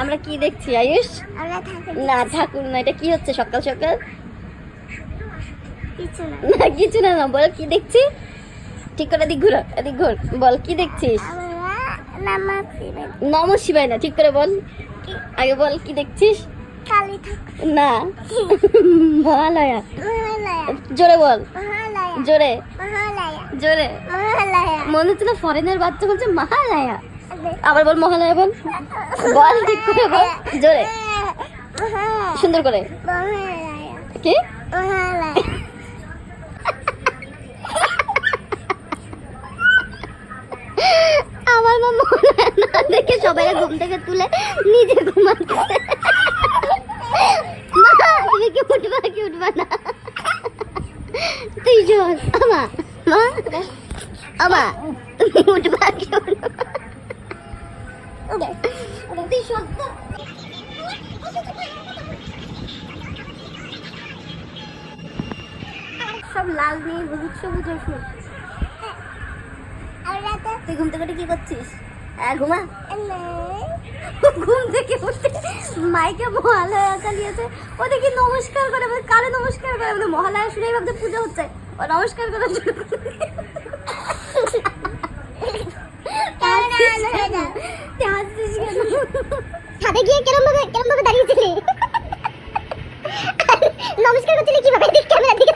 আমরা কি দেখছি আয়ুষ? না ঠাকুর না এটা কি হচ্ছে সকাল সকাল? কিছু না। কিছু না না বল কি দেখছি? ঠিক করে এদিক ঘুরো এদিক ঘুর বল কি দেখছিস? নম শিবাই না ঠিক করে বল। আগে বল কি দেখছিস? না। মহালয়া। জোরে বল। জোরে। জোরে। মনে হচ্ছে না ফরেনের বাচ্চা বলছে মহালয়া। আবার বল মহালয়া বল। বল ঠিক করে বল। জোরে। সুন্দর করে। কি? আমার মা না দেখে সবাই ঘুম থেকে তুলে নিজে ঘুমাচ্ছে। মা, তুমি কি উঠবা কি উঠবা না? তুই আমা, মা, আমা, তুমি উঠবা কি উঠবা সব লাল নিয়ে হলুদ সবুজের ফুল তুই ঘুম থেকে কি করছিস? হ্যাঁ ঘুমা। ঘুম থেকে উঠে মাইকে মহালয়া চালিয়েছে। ও দেখি নমস্কার করে বলে কালে নমস্কার করে বলে মহালয়া শুনেই ভাবতে পুজো হচ্ছে। ও নমস্কার করে ছাদে গিয়ে কেরম ভাবে কেরম ভাবে দাঁড়িয়েছিলি? নমস্কার করছিলি কীভাবে? ক্যামেরার দিকে